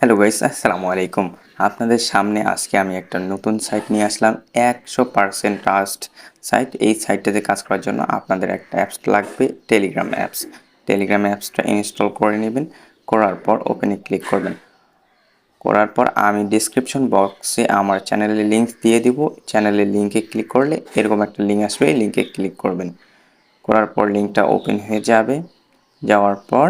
Hello guys আসসালামু আলাইকুম। আপনাদের সামনে আজকে আমি একটা নতুন সাইট নিয়ে আসলাম। একশো পার্সেন্ট ট্রাস্ট সাইট এই সাইটটাতে কাজ করার জন্য আপনাদের একটা অ্যাপস লাগবে টেলিগ্রাম অ্যাপস টেলিগ্রাম অ্যাপসটা ইনস্টল করে নেবেন। করার পর ওপেনে ক্লিক করবেন। করার পর আমি ডিসক্রিপশন বক্সে আমার চ্যানেলের লিঙ্ক দিয়ে দিব। চ্যানেলের লিঙ্কে ক্লিক করলে এরকম একটা লিঙ্ক আসবে লিঙ্কে ক্লিক করবেন। করার পর লিঙ্কটা ওপেন হয়ে যাবে। যাওয়ার পর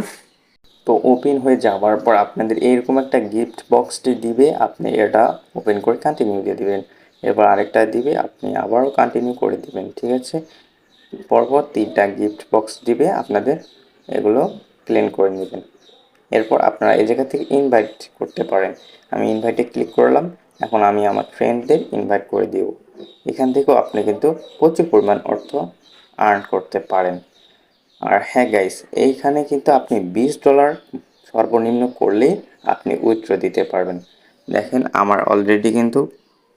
তো ওপেন হয়ে যাওয়ার পর আপনাদের এরকম একটা গিফট বক্সটি দিবে, আপনি এটা ওপেন করে কন্টিনিউ দিয়ে দিবেন। এরপর আরেকটা দিবে, আপনি আবারও কন্টিনিউ করে দিবেন, ঠিক আছে? পরপর তিনটা গিফট বক্স দিবে, আপনাদের এগুলো ক্লিন করে নেবেন। এরপর আপনারা এই জায়গা থেকে ইনভাইট করতে পারেন। আমি ইনভাইটে ক্লিক করলাম, এখন আমি আমার ফ্রেন্ডদের ইনভাইট করে দিব। এখান থেকেও আপনি কিন্তু প্রচুর পরিমাণ অর্থ আর্ন করতে পারেন। আর হ্যাঁ গাইস এইখানে কিন্তু আপনি বিশ ডলার সর্বনিম্ন করলেই আপনি উইথড্র দিতে পারবেন। দেখেন আমার অলরেডি কিন্তু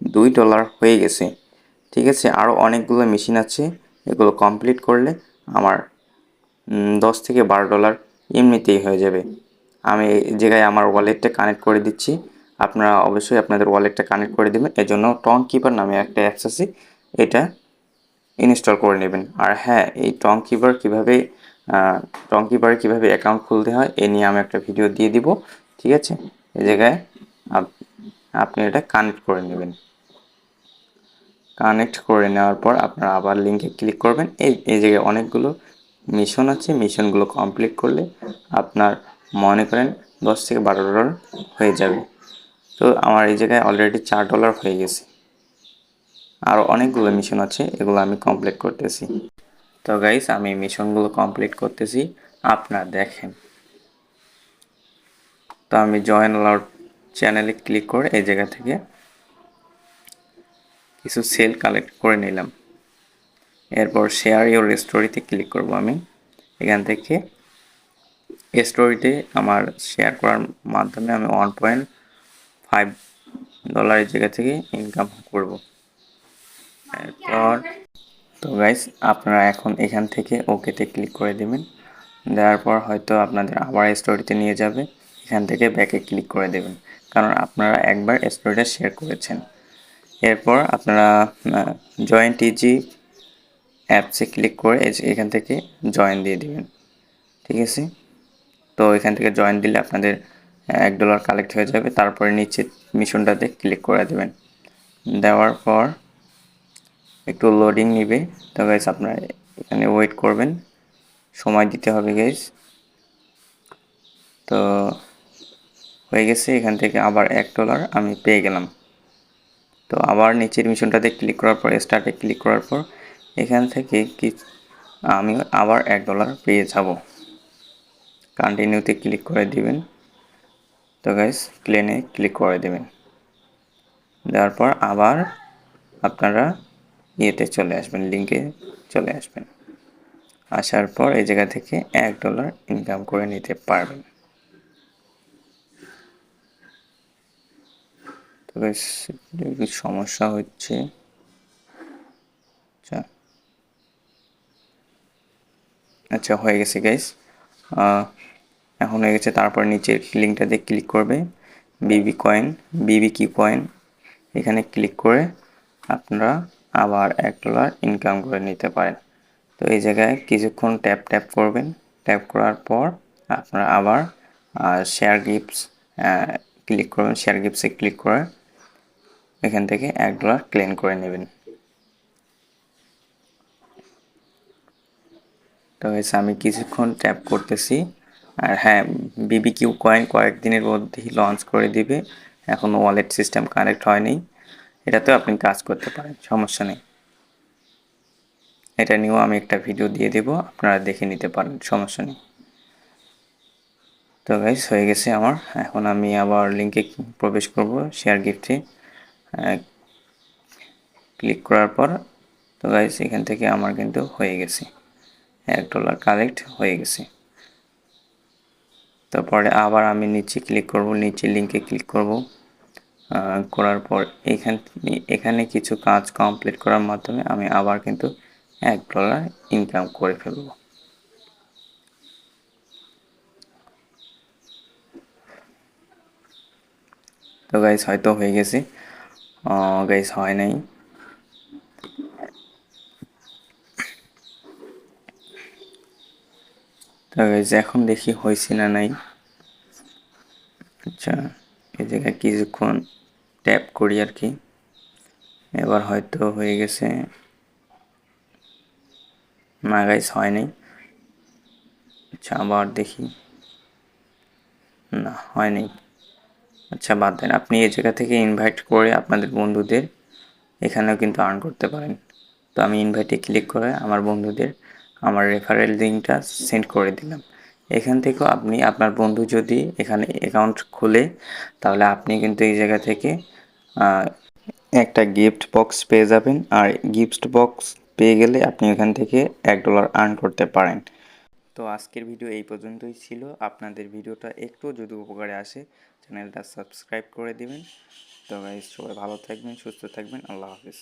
দুই ডলার হয়ে গেছে। ঠিক আছে আরও অনেকগুলো মেশিন আছে, এগুলো কমপ্লিট করলে আমার দশ থেকে বারো ডলার এমনিতেই হয়ে যাবে। আমি জায়গায় আমার ওয়ালেটটা কানেক্ট করে দিচ্ছি। আপনারা অবশ্যই আপনাদের ওয়ালেটটা কানেক্ট করে দেবেন। এজন্য টং কিপার নামে একটা অ্যাপস আছে, এটা ইনস্টল করে নেবেন। আর হ্যাঁ এই টং কিপার কীভাবে টং কিপারে কীভাবে অ্যাকাউন্ট খুলতে হয়, এ নিয়ে আমি একটা ভিডিও দিয়ে দিব, ঠিক আছে? এই জায়গায় আপ- আপনি এটা কানেক্ট করে নেবেন। কানেক্ট করে নেওয়ার পর আপনারা আবার লিঙ্কে ক্লিক করবেন। এই এই জায়গায় অনেকগুলো মিশন আছে। মিশনগুলো কমপ্লিট করলে আপনার মনে করেন দশ থেকে বারো ডলার হয়ে যাবে। তো আমার এই জায়গায় অলরেডি চার ডলার হয়ে গেছে। আরও অনেকগুলো মিশন আছে, এগুলো আমি কমপ্লিট করতেছি। তো গাইস আমি মিশনগুলো কমপ্লিট করতেছি। আপনার দেখেন। তো আমি জয়েন আলাউড চ্যানেলে ক্লিক করে এই জায়গা থেকে কিছু সেল কালেক্ট করে নিলাম। এরপর শেয়ার ইউর স্টোরিতে ক্লিক করব আমি। এখান থেকে স্টোরিতে আমার শেয়ার করার মাধ্যমে আমি ওয়ান পয়েন্ট ফাইভ ডলারের জায়গা থেকে ইনকাম করব। এরপর তো গাইস আপনারা এখন এখান থেকে ওকেতে ক্লিক করে দেবেন। দেওয়ার পর হয়তো আপনাদের আবার স্টোরিতে নিয়ে যাবে। এখান থেকে ব্যাকে ক্লিক করে দেবেন। কারণ আপনারা একবার স্টোরিটা শেয়ার করেছেন। এরপর আপনারা জয়েন্ট ইজি অ্যাপসে ক্লিক করে এখান থেকে জয়েন দিয়ে দিবেন। ঠিক আছে? তো এখান থেকে জয়েন দিলে আপনাদের এক ডলার কালেক্ট হয়ে যাবে। তারপরে নিচে মিশনটাতে ক্লিক করে দেবেন। দেওয়ার পর একটু লোডিং নিবে। তো গাইস আপনারা এখানে ওয়েট করবেন। সময় দিতে হবে গাইস তো হয়ে গেছে, এখান থেকে আবার এক ডলার আমি পেয়ে গেলাম। তো আবার নিচের মিশনটাতে ক্লিক করার পর স্টার্টে ক্লিক করার পর, এখান থেকে কি, আমি আবার এক ডলার পেয়ে যাব। কন্টিনিউতে ক্লিক করে দিবেন। তো গাইস ক্লেনে ক্লিক করে দেবেন। দেওয়ার পর আবার আপনারা ইয়েতে চলে আসবেন লিঙ্কে চলে আসবেন। আসার পর এই জায়গা থেকে এক ডলার ইনকাম করে নিতে পারবেন। তবে সমস্যা হচ্ছে? আচ্ছা। আচ্ছা হয়ে গেছে গাইস এখন হয়ে গেছে, তারপর নিচের লিঙ্কটাতে ক্লিক করবে। বিবি কয়েন বিবি কি কয়েন এখানে ক্লিক করে আপনারা আবার এক ডলার ইনকাম করে নিতে পারেন। তো এই জায়গায় কিছুক্ষণ ট্যাপ ট্যাপ করবেন। ট্যাপ করার পর আপনারা আবার শেয়ার গিফটস ক্লিক করবেন। শেয়ার গিফটসে ক্লিক করে এখান থেকে এক ডলার ক্লেম করে নেবেন। তো guys, আমি কিছুক্ষণ ট্যাপ করতেছি। আর হ্যাঁ বিবি কিউ কয়েন কয়েকদিনের মধ্যেই লঞ্চ করে দিবে। এখনও ওয়ালেট সিস্টেম কানেক্ট হয়নি। এটাতেও আপনি কাজ করতে পারেন, সমস্যা নেই। এটা নিয়েও আমি একটা ভিডিও দিয়ে দেব, আপনারা দেখে নিতে পারেন, সমস্যা নেই। তো গাইস হয়ে গেছে আমার। এখন আমি আবার লিঙ্কে প্রবেশ করব শেয়ার গিফটে ক্লিক করার পর, তো গাইস এখান থেকে আমার কিন্তু হয়ে গেছে। এক ডলার কালেক্ট হয়ে গেছে। তারপরে আবার আমি নিচে ক্লিক করব, নিচে লিঙ্কে ক্লিক করব। করার পর এখান এখানে কিছু কাজ কমপ্লিট করার মাধ্যমে আমি আবার কিন্তু এক ডলার ইনকাম করে ফেলব। তো গাইস হয়তো হয়ে গেছে। গাইস হয় নাই। তো গাইস এখন দেখি হয়েছে না নাই। আচ্ছা এই জায়গায় কিছুক্ষণ ট্যাপ করি আর কি। এবার হয়তো হয়ে গেছে। না গাইস হয় নাই। আচ্ছা আবার দেখি। না, হয় নাই। আচ্ছা বাদ দেন। আপনি এই জায়গা থেকে ইনভাইট করে আপনাদের বন্ধুদের এখানেও কিন্তু আর্ন করতে পারেন। তো আমি ইনভাইটে ক্লিক করে আমার বন্ধুদের, আমার রেফারেল লিঙ্কটা সেন্ড করে দিলাম। এখান থেকেও আপনি আপনার বন্ধু যদি এখানে অ্যাকাউন্ট খুলে, তাহলে আপনি কিন্তু এই জায়গা থেকে একটা গিফট বক্স পেয়ে যাবেন। আর গিফট বক্স পেয়ে গেলে আপনি এখান থেকে এক ডলার আর্ন করতে পারেন। তো আজকের ভিডিও এই পর্যন্তই ছিল। আপনাদের ভিডিওটা একটু যদি উপকারে আসে, চ্যানেলটা সাবস্ক্রাইব করে দিবেন। তো সবাই ভালো থাকবেন, সুস্থ থাকবেন। আল্লাহ হাফিজ।